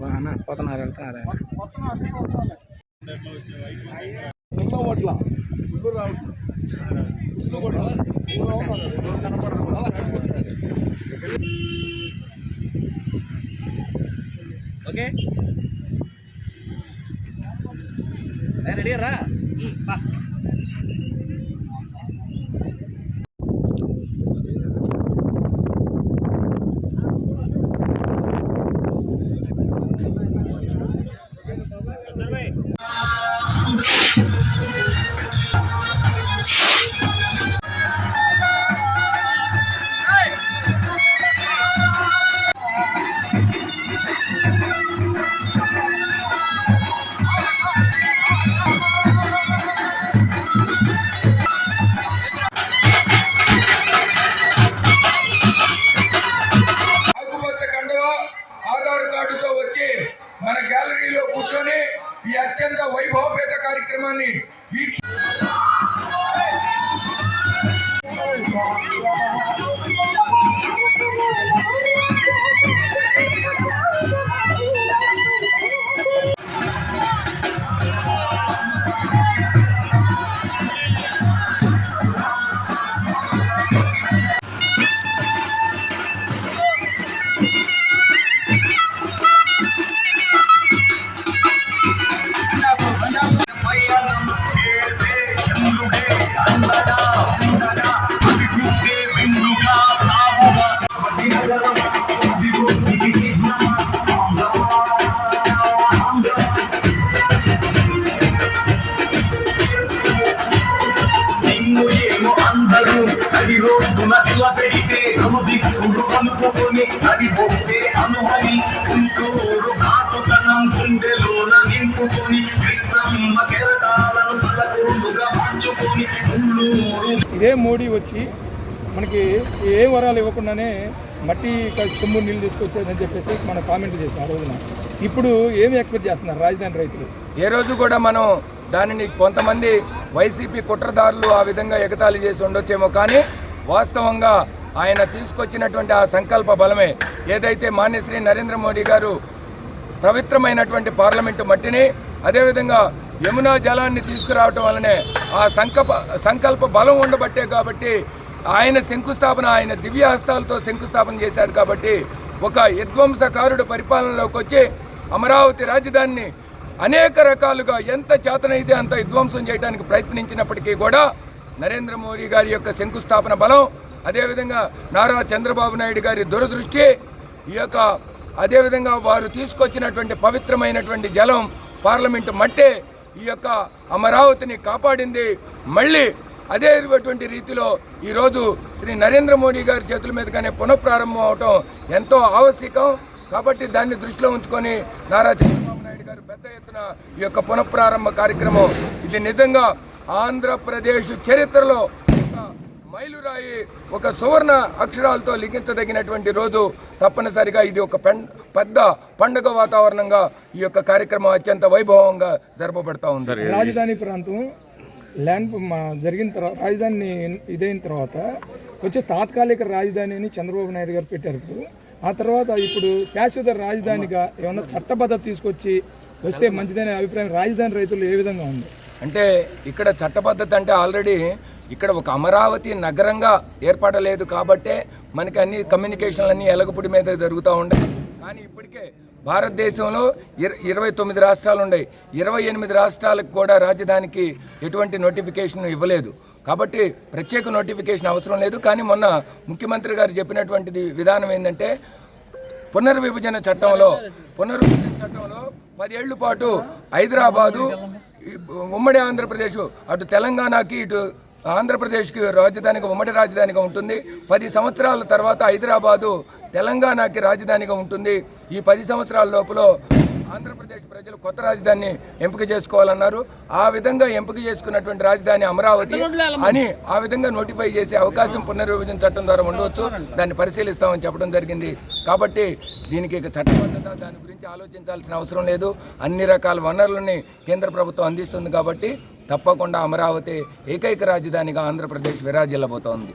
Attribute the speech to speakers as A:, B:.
A: బాగా పోతున్నారు వెళ్తున్నారు?
B: ఎన్నో ఓట్ల ఇప్పుడు రావట్లేదు ఎన్నో ఓట్ల
C: ఓకే రెడీ రా.
D: అత్యంత కార్యక్రమాన్ని వీక్ష
E: అందరూ అది రోజున ఇలా పెడితే నన్ను దిక్కుడు అనుకోని అది పోతే అనుహని గుంటూరు కాటుతనం గుండెలోన నింపుకొని కృష్ణమ్మ కెరటాలను తలకొండుగా మార్చుకొని ఉల్లూరు
B: ఇదే మోడీ వచ్చి మనకి ఏ వరాలు ఇవ్వకుండానే మట్టి చెమ్ము నీళ్ళు తీసుకొచ్చేదని చెప్పేసి మనం కామెంట్ చేసాం ఆ రోజున. ఇప్పుడు ఏమి ఎక్స్పెక్ట్ చేస్తున్నారు రాజధాని రైతులు?
D: ఏ రోజు కూడా మనం దానిని కొంతమంది వైసీపీ కుట్రదారులు ఆ విధంగా ఎగతాళి చేసి ఉండొచ్చేమో కానీ వాస్తవంగా ఆయన తీసుకొచ్చినటువంటి ఆ సంకల్ప బలమే. ఏదైతే మాన్యశ్రీ నరేంద్ర మోడీ గారు పవిత్రమైనటువంటి పార్లమెంటు మట్టిని అదేవిధంగా యమునా జలాన్ని తీసుకురావటం వలనే ఆ సంకల్ప సంకల్ప బలం ఉండబట్టే కాబట్టి ఆయన శంకుస్థాపన ఆయన దివ్య హస్తాలతో శంకుస్థాపన చేశాడు కాబట్టి ఒక విధ్వంసకారుడు పరిపాలనలోకి వచ్చి అమరావతి రాజధానిని అనేక రకాలుగా ఎంత చేతనైతే అంత విధ్వంసం చేయడానికి ప్రయత్నించినప్పటికీ కూడా నరేంద్ర మోడీ గారి యొక్క శంకుస్థాపన బలం అదేవిధంగా నారా చంద్రబాబు నాయుడు గారి దురదృష్టి ఈ యొక్క అదేవిధంగా వారు తీసుకొచ్చినటువంటి పవిత్రమైనటువంటి జలం పార్లమెంటు మట్టే ఈ యొక్క అమరావతిని కాపాడింది. మళ్ళీ అదేటువంటి రీతిలో ఈరోజు శ్రీ నరేంద్ర మోడీ గారి చేతుల మీదుగానే పునఃప్రారంభం అవటం ఎంతో ఆవశ్యకం. కాబట్టి దాన్ని దృష్టిలో ఉంచుకొని నారా చంద్రబాబు నాయుడు గారు పెద్ద ఎత్తున ఈ యొక్క పునఃప్రారంభ కార్యక్రమం. ఇది నిజంగా ఆంధ్రప్రదేశ్ చరిత్రలో మైలురాయి ఒక సువర్ణ అక్షరాలతో లిఖించదగినటువంటి రోజు. తప్పనిసరిగా ఇది ఒక పెద్ద పండుగ వాతావరణంగా ఈ యొక్క కార్యక్రమం అత్యంత వైభవంగా జరపబడతా ఉంది.
B: రాజధాని ప్రాంతం ల్యాండ్ జరిగిన తర్వాత రాజధాని ఇదైన తర్వాత వచ్చే తాత్కాలిక రాజధాని అని చంద్రబాబు నాయుడు గారు పెట్టారు ఇప్పుడు. ఆ తర్వాత ఇప్పుడు శాశ్వత రాజధానిగా ఏమన్నా చట్టబద్ధత తీసుకొచ్చి వస్తే మంచిదనే అభిప్రాయం రాజధాని రైతులు ఏ విధంగా ఉంది?
D: అంటే ఇక్కడ చట్టబద్ధత అంటే ఆల్రెడీ ఇక్కడ ఒక అమరావతి నగరంగా ఏర్పడలేదు కాబట్టే మనకి అన్ని కమ్యూనికేషన్లు అన్ని ఎలగపుడి మీద జరుగుతూ ఉన్నాయి కానీ ఇప్పటికే భారతదేశంలో ఇర ఇరవై తొమ్మిది రాష్ట్రాలు ఉన్నాయి ఇరవై ఎనిమిది రాష్ట్రాలకు కూడా రాజధానికి ఎటువంటి నోటిఫికేషన్ ఇవ్వలేదు. కాబట్టి ప్రత్యేక నోటిఫికేషన్ అవసరం లేదు. కానీ మొన్న ముఖ్యమంత్రి గారు చెప్పినటువంటిది విధానం ఏంటంటే పునర్విభజన చట్టంలో పునర్విభజన చట్టంలో పదేళ్ళ పాటు హైదరాబాదు ఉమ్మడి ఆంధ్రప్రదేశ్ అటు తెలంగాణకి ఇటు ఆంధ్రప్రదేశ్కి రాజధానిగా ఉమ్మడి రాజధానిగా ఉంటుంది. పది సంవత్సరాల తర్వాత హైదరాబాదు తెలంగాణకి రాజధానిగా ఉంటుంది. ఈ పది సంవత్సరాల లోపల ఆంధ్రప్రదేశ్ ప్రజలు కొత్త రాజధానిని ఎంపిక చేసుకోవాలన్నారు. ఆ విధంగా ఎంపిక చేసుకున్నటువంటి రాజధాని అమరావతి అని ఆ విధంగా నోటిఫై చేసే అవకాశం పునర్విభజన చట్టం ద్వారా ఉండవచ్చు. దాన్ని పరిశీలిస్తామని చెప్పడం జరిగింది. కాబట్టి దీనికి చట్టబద్ధత దాని గురించి ఆలోచించాల్సిన అవసరం లేదు. అన్ని రకాల వనరులని కేంద్ర ప్రభుత్వం అందిస్తుంది కాబట్టి తప్పకుండా అమరావతి ఏకైక రాజధానిగా ఆంధ్రప్రదేశ్ విరాజిల్లబోతోంది.